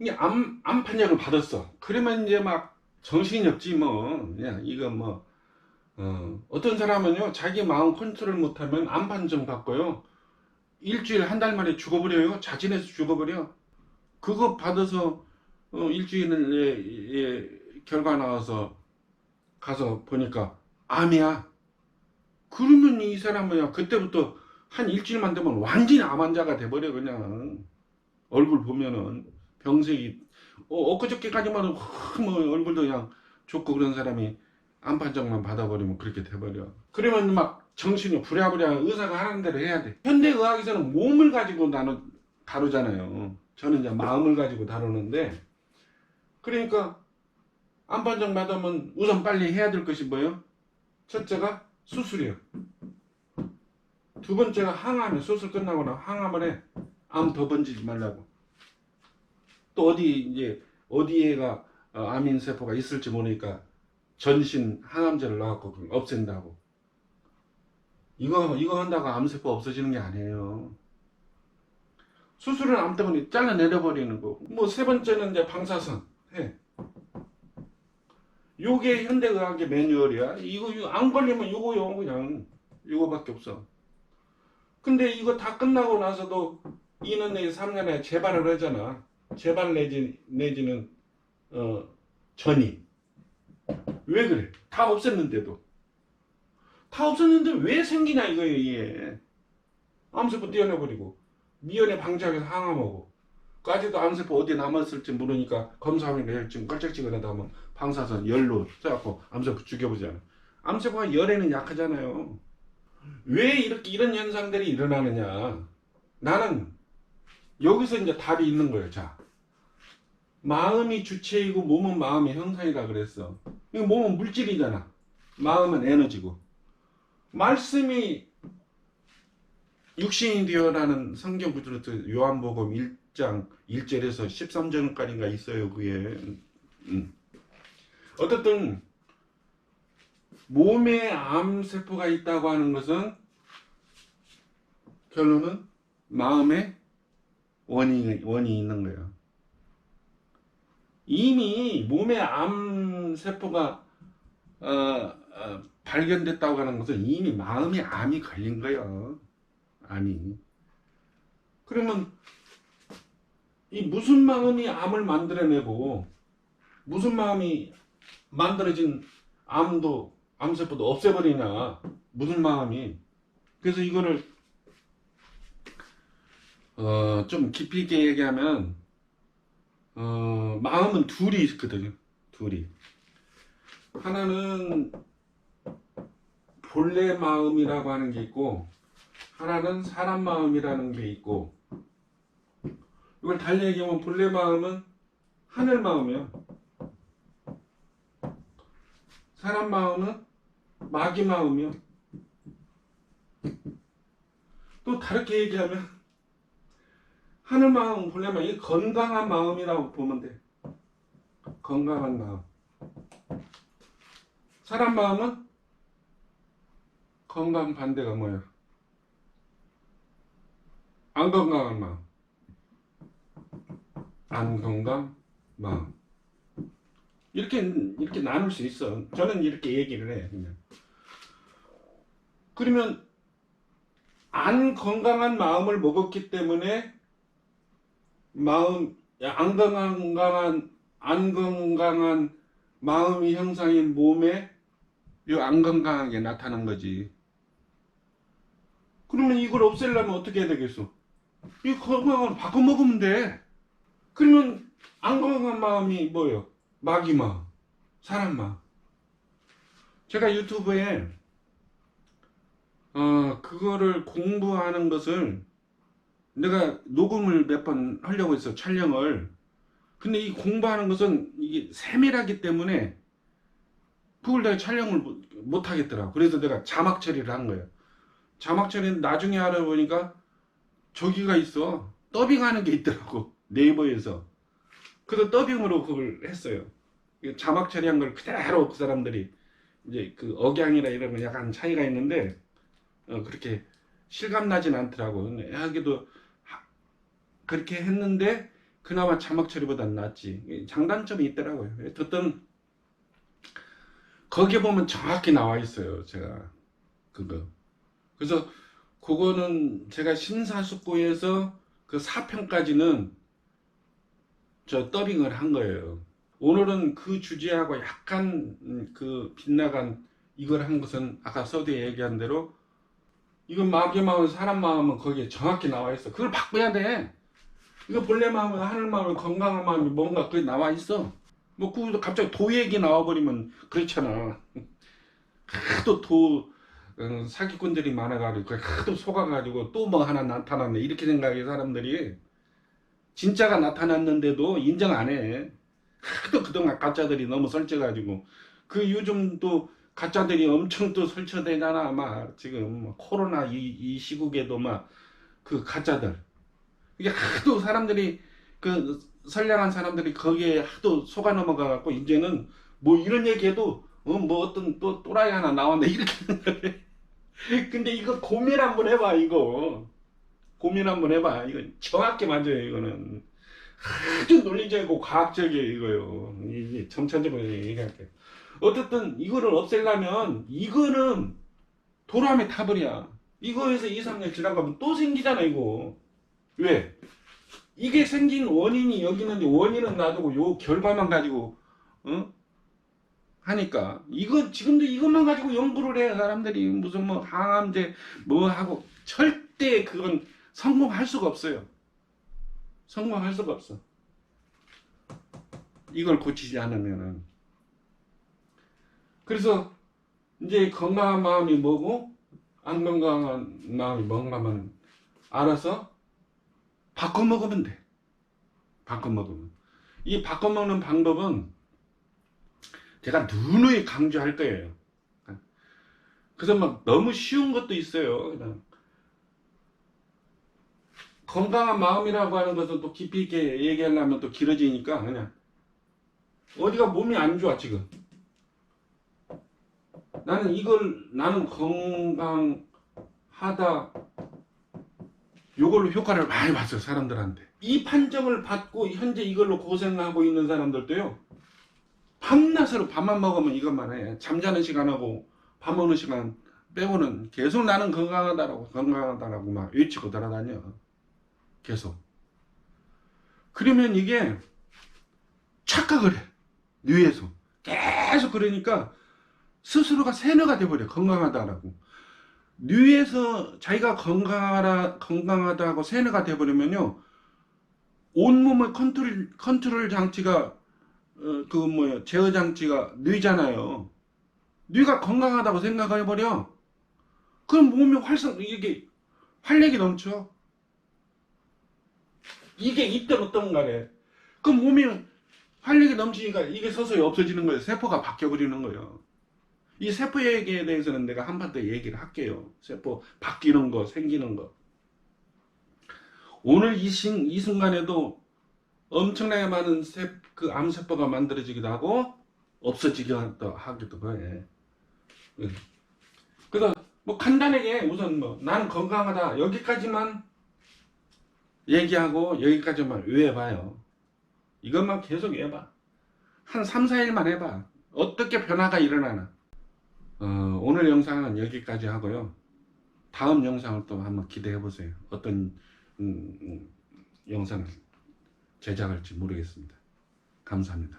이게 암, 암 판정을 받았어. 그러면 이제 막 정신이 없지 뭐. 그냥 이거 뭐, 어, 어떤 사람은요, 자기 마음 컨트롤 못하면 암 판정 받고요. 일주일, 한 달 만에 죽어버려요. 자진해서 죽어버려. 그거 받아서, 어, 일주일에, 예, 결과 나와서 가서 보니까 암이야. 그러면 이 사람은요, 그때부터 한 일주일만 되면 완전히 암 환자가 돼버려, 그냥. 얼굴 보면은. 병색이 어, 엊그저께까지만 해도 확뭐 얼굴도 그냥 좋고 그런 사람이 암 판정만 받아버리면 그렇게 돼버려. 그러면 막 정신이 부랴부랴 의사가 하는 대로 해야 돼. 현대의학에서는 몸을 가지고 나눠 다루잖아요. 저는 이제 마음을 가지고 다루는데 그러니까 암 판정 받으면 우선 빨리 해야 될 것이 뭐예요? 첫째가 수술이요. 두 번째가 항암이 수술 끝나고 나 항암을 해. 암 더 번지지 말라고. 또 어디 이제 어디에가 어, 암인 세포가 있을지 모르니까 전신 항암제를 그걸 없앤다고. 이거 이거 한다고 암세포 없어지는 게 아니에요. 수술은 암 때문에 잘라 내려 버리는 거. 뭐 세 번째는 이제 방사선 해. 요게 현대의학의 매뉴얼이야. 이거, 이거 안 걸리면 이거요 그냥 이거밖에 없어. 근데 이거 다 끝나고 나서도 2년 내지 3년 내에 재발을 하잖아. 재발 내지, 내지는, 어, 전이. 왜 그래? 다 없앴는데도. 다 없었는데 왜 생기냐 이거예요, 이게. 암세포 떼어내버리고, 미연에 방지하기 위해서 항암하고, 까지도 암세포 어디 남았을지 모르니까 검사하면 지금 깔짝지근하다 하면 방사선 열로 써갖고 암세포 죽여보잖아. 암세포가 열에는 약하잖아요. 왜 이렇게 이런 현상들이 일어나느냐? 나는 여기서 이제 답이 있는 거예요. 자, 마음이 주체이고 몸은 마음의 형상이라 그랬어. 이거 몸은 물질이잖아. 마음은 에너지고. 말씀이 육신이 되어라는 성경 구절로 요한복음 1장 1절에서 13절까지가 있어요. 그게. 음. 어떻든 몸에 암세포가 있다고 하는 것은 결론은 마음에 원인이, 원인이 있는 거예요. 이미 몸에 암세포가 어, 어, 발견됐다고 하는 것은 이미 마음에 암이 걸린 거예요. 암이. 그러면 이 무슨 마음이 암을 만들어내고 무슨 마음이 만들어진 암도 암세포도 없애버리냐 무슨 마음이 그래서 이거를 어, 좀 깊이 있게 얘기하면 어, 마음은 둘이 있거든요. 둘이. 하나는 본래 마음이라고 하는 게 있고 하나는 사람 마음이라는 게 있고. 이걸 달리 얘기하면 본래 마음은 하늘 마음이야 사람 마음은 마귀 마음이요. 또 다르게 얘기하면 하늘 마음 보려면 이 건강한 마음이라고 보면 돼. 건강한 마음. 사람 마음은 건강 반대가 뭐야? 안 건강한 마음. 안 건강 마음. 이렇게 이렇게 나눌 수 있어. 저는 이렇게 얘기를 해. 그냥. 그러면 안 건강한 마음을 먹었기 때문에 마음 안 건강한 안 건강한 마음이 형상인 몸에 이안 건강하게 나타난 거지. 그러면 이걸 없애려면 어떻게 해야 되겠어? 이 건강을 바꿔 먹으면 돼. 그러면 안 건강한 마음이 뭐예요? 마귀 마음, 사람 마음. 제가 유튜브에 어 그거를 공부하는 것을 내가 녹음을 몇 번 하려고 했어 촬영을. 근데 이 공부하는 것은 이게 세밀하기 때문에 그걸 내가 촬영을 못, 못 하겠더라. 그래서 내가 자막 처리를 한 거예요. 자막 처리는 나중에 알아보니까 저기가 있어. 더빙하는 게 있더라고. 네이버에서. 그래서 더빙으로 그걸 했어요. 자막 처리한 걸 그대로 그 사람들이 이제 그 억양이나 이런 건 약간 차이가 있는데 어, 그렇게 실감 나진 않더라고. 근데 하- 그렇게 했는데 그나마 자막 처리보단 낫지. 장단점이 있더라고요. 어쨌든 거기에 보면 정확히 나와 있어요. 제가 그거. 그래서 그거는 제가 심사숙고해서 그 4편까지는 저 더빙을 한 거예요. 오늘은 그 주제하고 약간 음, 그 빗나간 이걸 한 것은 아까 서두에 얘기한 대로 이건 마귀 마음, 사람 마음은 거기에 정확히 나와 있어. 그걸 바꿔야 돼. 이거 본래 마음은 하늘 마음은 건강한 마음이 뭔가 그게 나와 있어. 뭐 그 갑자기 도 얘기 나와버리면 그렇잖아. 하도 도 어, 사기꾼들이 많아가지고 하도 속아가지고 또 뭐 하나 나타났네 이렇게 생각해 사람들이 진짜가 나타났는데도 인정 안 해. 하도 그동안 가짜들이 너무 설쳐가지고 그 요즘 또 가짜들이 엄청 또 설쳐대잖아 막 지금 뭐 코로나 이, 이 시국에도 막 그 가짜들 이게 하도 사람들이 그 선량한 사람들이 거기에 하도 속아 넘어가 갖고 이제는 뭐 이런 얘기해도 어 뭐 어떤 또 또라이 하나 나왔네 이렇게 생각해. 근데 이거 고민 한번 해봐 이거. 고민 한번 해봐. 이거 정확히 맞아요 이거는. 아주 논리적이고 과학적이에요 이거요. 이게 점차적으로 얘기할게요. 어쨌든 이거를 없애려면 이거는 도람에 타버려. 이거에서 2, 3년 지나가면 또 생기잖아 이거 왜? 이게 생긴 원인이 여기 있는데 원인은 놔두고 요 결과만 가지고 어? 하니까. 이거 지금도 이것만 가지고 연구를 해 사람들이. 무슨 뭐 항암제 뭐 하고. 절대 그건 성공할 수가 없어요. 성공할 수가 없어. 이걸 고치지 않으면은. 그래서 이제 건강한 마음이 뭐고 안 건강한 마음이 뭔가만 알아서 바꿔 먹으면 돼 바꿔 먹으면 이 바꿔 먹는 방법은 제가 누누이 강조할 거예요. 그래서 막 너무 쉬운 것도 있어요. 그냥 건강한 마음이라고 하는 것은 또 깊이 있게 얘기하려면 또 길어지니까 그냥 어디가 몸이 안 좋아 지금. 나는 이걸 나는 건강하다 요걸로 효과를 많이 봤어요 사람들한테. 이 판정을 받고 현재 이걸로 고생하고 있는 사람들도요. 밤낮으로 밥만 먹으면 이것만 해. 잠자는 시간하고 밥 먹는 시간 빼고는 계속 나는 건강하다라고 건강하다라고 막 외치고 돌아다녀. 계속. 그러면 이게 착각을 해. 뇌에서. 계속 그러니까 스스로가 세뇌가 돼버려. 건강하다라고. 뇌에서 자기가 건강하다, 건강하다고 세뇌가 돼버리면요. 온몸의 컨트롤, 컨트롤 장치가 어, 그 뭐야 제어 장치가 뇌잖아요. 뇌가 건강하다고 생각해 버려. 그럼 몸이 활성 이게 활력이 넘쳐. 이게 있든 어떤 간에 그럼 몸이 활력이 넘치니까 이게 서서히 없어지는 거예요. 세포가 바뀌어 버리는 거예요. 이 세포 얘기에 대해서는 내가 한 번 더 얘기를 할게요. 세포 바뀌는 거, 생기는 거. 오늘 이, 신, 이 순간에도 엄청나게 많은 세, 그 암세포가 만들어지기도 하고 없어지기도 하기도 해. 예. 그래서 뭐 간단하게 우선 뭐 나는 건강하다 여기까지만 얘기하고 여기까지만 외워봐요. 이것만 계속 외워봐. 한 3, 4일만 해봐. 어떻게 변화가 일어나나. 어, 오늘 영상은 여기까지 하고요. 다음 영상을 또 한번 기대해 보세요. 어떤 음, 음, 영상을 제작할지 모르겠습니다. 감사합니다.